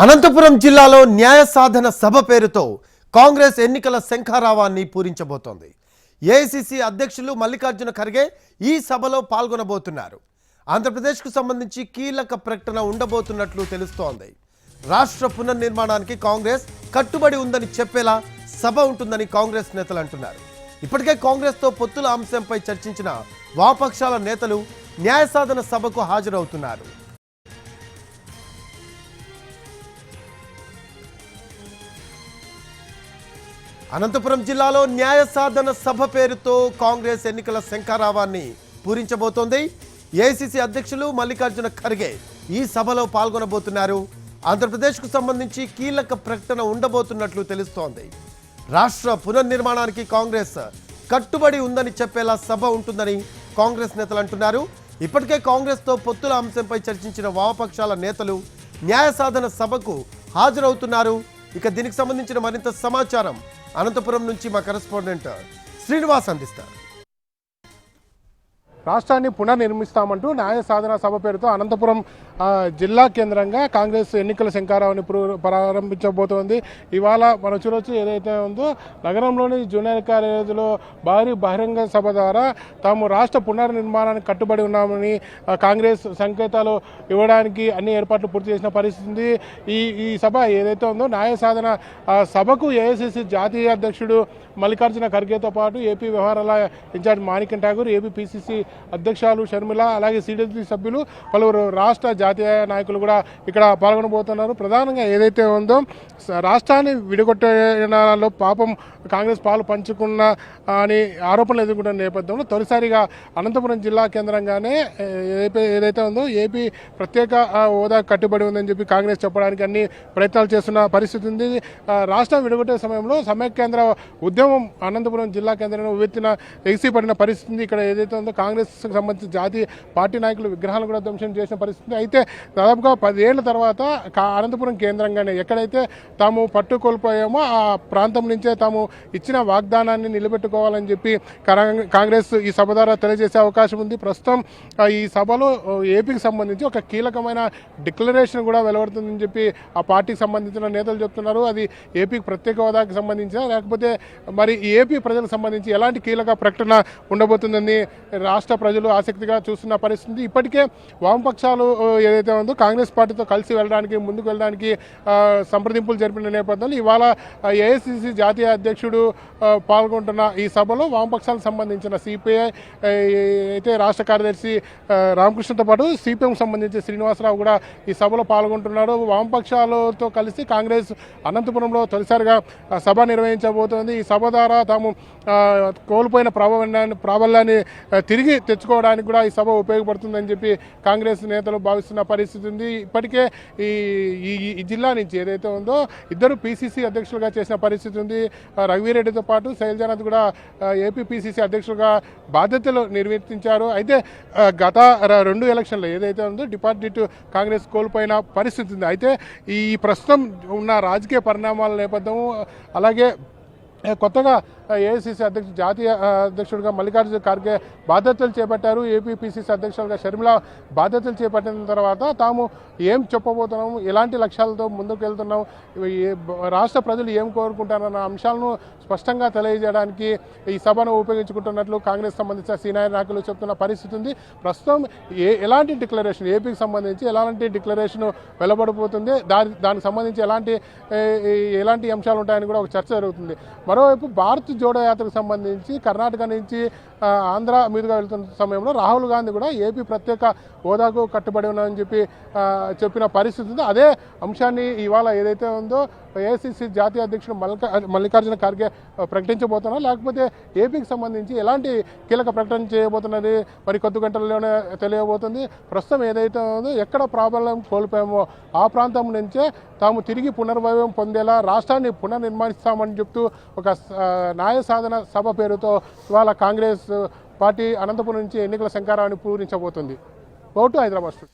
అనంతపురం జిల్లాలో న్యాయ సాధన సభ పేరుతో కాంగ్రెస్ ఎన్నికల శంఖారావాన్ని పూరించబోతోంది. ఏఐసిసి అధ్యక్షులు మల్లికార్జున ఖర్గే ఈ సభలో పాల్గొనబోతున్నారు. ఆంధ్రప్రదేశ్కు సంబంధించి కీలక ప్రకటన ఉండబోతున్నట్లు తెలుస్తోంది. రాష్ట్ర పునర్నిర్మాణానికి కాంగ్రెస్ కట్టుబడి ఉందని చెప్పేలా సభ ఉంటుందని కాంగ్రెస్ నేతలు అంటున్నారు. ఇప్పటికే కాంగ్రెస్తో పొత్తుల అంశంపై చర్చించిన వామపక్షాల నేతలు న్యాయ సాధన సభకు హాజరవుతున్నారు. అనంతపురం జిల్లాలో న్యాయ సాధన సభ పేరుతో కాంగ్రెస్ ఎన్నికల శంఖారావాన్ని పూరించబోతోంది. ఏఐసిసి అధ్యక్షులు మల్లికార్జున ఖర్గే ఈ సభలో పాల్గొనబోతున్నారు. ఆంధ్రప్రదేశ్కు సంబంధించి కీలక ప్రకటన ఉండబోతున్నట్లు తెలుస్తోంది. రాష్ట్ర పునర్నిర్మాణానికి కాంగ్రెస్ కట్టుబడి ఉందని చెప్పేలా సభ ఉంటుందని కాంగ్రెస్ నేతలు అంటున్నారు. ఇప్పటికే కాంగ్రెస్తో పొత్తుల అంశంపై చర్చించిన వామపక్షాల నేతలు న్యాయ సాధన సభకు హాజరవుతున్నారు. ఇక దీనికి సంబంధించిన మరింత సమాచారం అనంతపురం నుంచి మా కరెస్పాండెంట్ శ్రీనివాస్ అందిస్తారు. రాష్ట్రాన్ని పునర్నిర్మిస్తామంటూ న్యాయ సాధన సభ పేరుతో అనంతపురం జిల్లా కేంద్రంగా కాంగ్రెస్ ఎన్నికల శంకారావుని ప్రారంభించబోతోంది. ఇవాళ మన చూడొచ్చు ఏదైతే ఉందో నగరంలోని జూనియర్ కాలేజీలో భారీ బహిరంగ సభ ద్వారా తాము రాష్ట్ర పునర్నిర్మాణానికి కట్టుబడి ఉన్నామని కాంగ్రెస్ సంకేతాలు ఇవ్వడానికి అన్ని ఏర్పాట్లు పూర్తి చేసిన పరిస్థితి ఈ ఈ సభ ఏదైతే ఉందో న్యాయ సాధన సభకు ఏఐసిసి జాతీయ అధ్యక్షుడు మల్లికార్జున ఖర్గేతో పాటు ఏపీ వ్యవహారాల in charge Manickam Tagore AP PCC అధ్యక్షులు షర్మిల అలాగే సిడిసి సభ్యులు పలువురు రాష్ట్ర జాతీయ నాయకులు కూడా ఇక్కడ పాల్గొనబోతున్నారు. ప్రధానంగా ఏదైతే ఉందో రాష్ట్రాన్ని విడగొట్టడంలో పాపం కాంగ్రెస్ పాలు పంచుకున్న అని ఆరోపణలు ఎదుర్కొంటున్న నేపథ్యంలో తొలిసారిగా అనంతపురం జిల్లా కేంద్రంగానే ఏదైతే ఉందో ఏపీ ప్రత్యేక హోదా కట్టుబడి ఉందని చెప్పి కాంగ్రెస్ చెప్పడానికి అన్ని ప్రయత్నాలు చేస్తున్న పరిస్థితి ఉంది. రాష్ట్రం విడగొట్టే సమయంలో సమైక్యాంధ్ర ఉద్యమం అనంతపురం జిల్లా కేంద్రంలో ఉవ్వెత్తిన ఎగిసిపడిన పరిస్థితి ఇక్కడ ఏదైతే ఉందో కాంగ్రెస్ కాంగ్రెస్కి సంబంధించి జాతీయ పార్టీ నాయకులు విగ్రహాలు కూడా ధ్వంసం చేసిన పరిస్థితి అయితే దాదాపుగా పదేళ్ళ తర్వాత అనంతపురం కేంద్రంగానే ఎక్కడైతే తాము పట్టు కోల్పోయామో ఆ ప్రాంతం నుంచే తాము ఇచ్చిన వాగ్దానాన్ని నిలబెట్టుకోవాలని చెప్పి కరా- కాంగ్రెస్ ఈ సభ ద్వారా తెలియజేసే అవకాశం ఉంది. ప్రస్తుతం ఆ, ఈ సభలో ఏపీకి సంబంధించి ఒక కీలకమైన డిక్లరేషన్ కూడా వెలువడుతుందని చెప్పి ఆ పార్టీకి సంబంధించిన నేతలు చెప్తున్నారు. అది ఏపీకి ప్రత్యేక హోదాకి సంబంధించిన లేకపోతే మరి ఏపీ ప్రజలకు సంబంధించి ఎలాంటి కీలక ప్రకటన ఉండబోతుందని రాష్ట్ర ప్రజలు ఆసక్తిగా చూస్తున్న పరిస్థితి. ఇప్పటికే వామపక్షాలు ఏదైతే ఉందో కాంగ్రెస్ పార్టీతో కలిసి వెళ్ళడానికి ముందుకు వెళ్ళడానికి సంప్రదింపులు జరిపిన నేపథ్యంలో ఇవాళ ఏఐసిసి జాతీయ అధ్యక్షుడు పాల్గొంటున్న ఈ సభలో వామపక్షాలకు సంబంధించిన సిపిఐ అయితే రాష్ట్ర కార్యదర్శి రామకృష్ణతో పాటు సిపిఎం సంబంధించి శ్రీనివాసరావు కూడా ఈ సభలో పాల్గొంటున్నారు. వామపక్షాలతో కలిసి కాంగ్రెస్ అనంతపురంలో తొలిసారిగా సభ నిర్వహించబోతోంది. ఈ సభ ద్వారా తాము కోల్పోయిన ప్రాబల్యాన్ని ప్రాబల్యాన్ని తిరిగి తెచ్చుకోవడానికి కూడా ఈ సభ ఉపయోగపడుతుందని చెప్పి కాంగ్రెస్ నేతలు భావిస్తున్న పరిస్థితి ఉంది. ఇప్పటికే ఈ ఈ జిల్లా నుంచి ఏదైతే ఉందో ఇద్దరు పీసీసీ అధ్యక్షులుగా చేసిన పరిస్థితి ఉంది. ఆ, రఘువీరెడ్డితో పాటు శైలజానాథ్ కూడా ఏపీపీసీసీ ఏపీ అధ్యక్షులుగా బాధ్యతలు నిర్వర్తించారు. అయితే గత రెండు ఎలక్షన్లు ఏదైతే ఉందో డిపార్ట్మెంట్ కాంగ్రెస్ కోల్పోయిన పరిస్థితి ఉంది. అయితే ఈ ప్రస్తుతం ఉన్న రాజకీయ పరిణామాల నేపథ్యం అలాగే కొత్తగా ఏఐసిసి అధ్యక్షుడు జాతీయ అధ్యక్షుడిగా మల్లికార్జున ఖార్గే బాధ్యతలు చేపట్టారు. ఏపీపీసీసీ అధ్యక్షుడిగా అధ్యక్షులుగా షర్మిల బాధ్యతలు చేపట్టిన తర్వాత తాము ఏం చెప్పబోతున్నాము ఎలాంటి లక్ష్యాలతో ముందుకు వెళ్తున్నాం రాష్ట్ర ప్రజలు ఏం కోరుకుంటారన్న అంశాలను స్పష్టంగా తెలియజేయడానికి ఈ సభను ఉపయోగించుకుంటున్నట్లు కాంగ్రెస్ సంబంధించిన సీనియర్ నాయకులు చెప్తున్న పరిస్థితి ఉంది. ప్రస్తుతం ఏ ఎలాంటి డిక్లరేషన్ ఏపీకి సంబంధించి ఎలాంటి డిక్లరేషన్ వెలువడబోతుంది దాని దానికి సంబంధించి ఎలాంటి ఎలాంటి అంశాలు ఉంటాయని కూడా ఒక చర్చ జరుగుతుంది. మరోవైపు భారత్ జోడో యాత్రకు సంబంధించి కర్ణాటక నుంచి ఆంధ్ర మీదుగా వెళ్తున్న సమయంలో రాహుల్ గాంధీ కూడా ఏపీ ప్రత్యేక హోదాకు కట్టుబడి ఉన్నామని చెప్పి చెప్పిన పరిస్థితి అదే అంశాన్ని ఇవాళ ఏదైతే ఉందో ఏఐసిసి జాతీయ అధ్యక్షుడు మల్లికా మల్లికార్జున ఖార్గే ప్రకటించబోతున్నా లేకపోతే ఏపీకి సంబంధించి ఎలాంటి కీలక ప్రకటన చేయబోతున్నది? మరి కొద్ది గంటల్లోనే తెలియబోతుంది. ప్రస్తుతం ఏదైతే ఉందో ఎక్కడ ప్రాబల్యం కోల్పోయామో ఆ ప్రాంతం నుంచే తాము తిరిగి పునర్వైభవం పొందేలా రాష్ట్రాన్ని పునర్నిర్మాణిస్తామని చెప్తూ ఒక న్యాయ సాధన సభ పేరుతో ఇవాళ కాంగ్రెస్ పార్టీ అనంతపురం నుంచి ఎన్నికల శంకారాన్ని పూరించబోతుంది ఓటు హైదరాబాద్